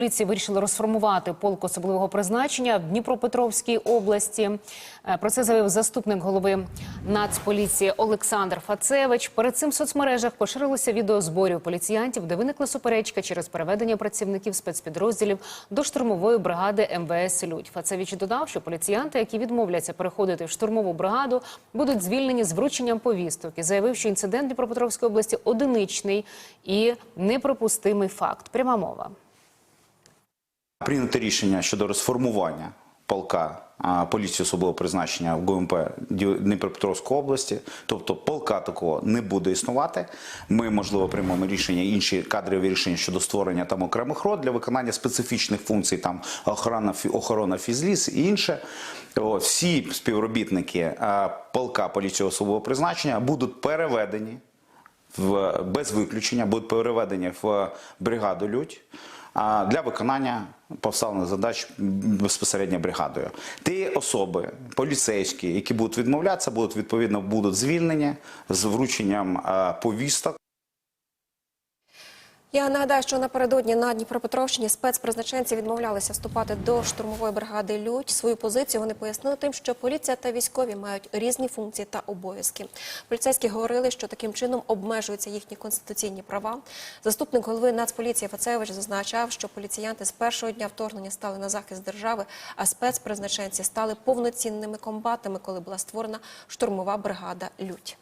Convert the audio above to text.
Поліції вирішили розформувати полк особливого призначення в Дніпропетровській області. Е, Про це заявив заступник голови Нацполіції Олександр Фацевич. Перед цим в соцмережах поширилося відео зборів поліціянтів, де виникла суперечка через переведення працівників спецпідрозділів до штурмової бригади МВС Людь. Фацевич додав, що поліціянти, які відмовляться переходити в штурмову бригаду, будуть звільнені з врученням повісток. І заявив, що інцидент Дніпропетровської області одиничний і неприпустимий факт. Пряма мова. Прийнято рішення щодо розформування полка поліції особливого призначення в ГУМП Дніпропетровської області. Тобто полка такого не буде існувати. Ми, можливо, приймемо рішення, інші кадрові рішення щодо створення там окремих род для виконання специфічних функцій, там охорона, охорона фізліс і інше. Всі співробітники полка поліції особливого призначення будуть переведені в без виключення будуть переведені в бригаду Людь для виконання поставлених задач безпосередньо бригадою. Ті особи, поліцейські, які будуть відмовлятися, будуть відповідно будуть звільнені з врученням повісток. Я нагадаю, що напередодні на Дніпропетровщині спецпризначенці відмовлялися вступати до штурмової бригади Людь. Свою позицію вони пояснили тим, що поліція та військові мають різні функції та обов'язки. Поліцейські говорили, що таким чином обмежуються їхні конституційні права. Заступник голови Нацполіції Фацевич зазначав, що поліціянти з першого дня вторгнення стали на захист держави, а спецпризначенці стали повноцінними комбатами, коли була створена штурмова бригада Людь.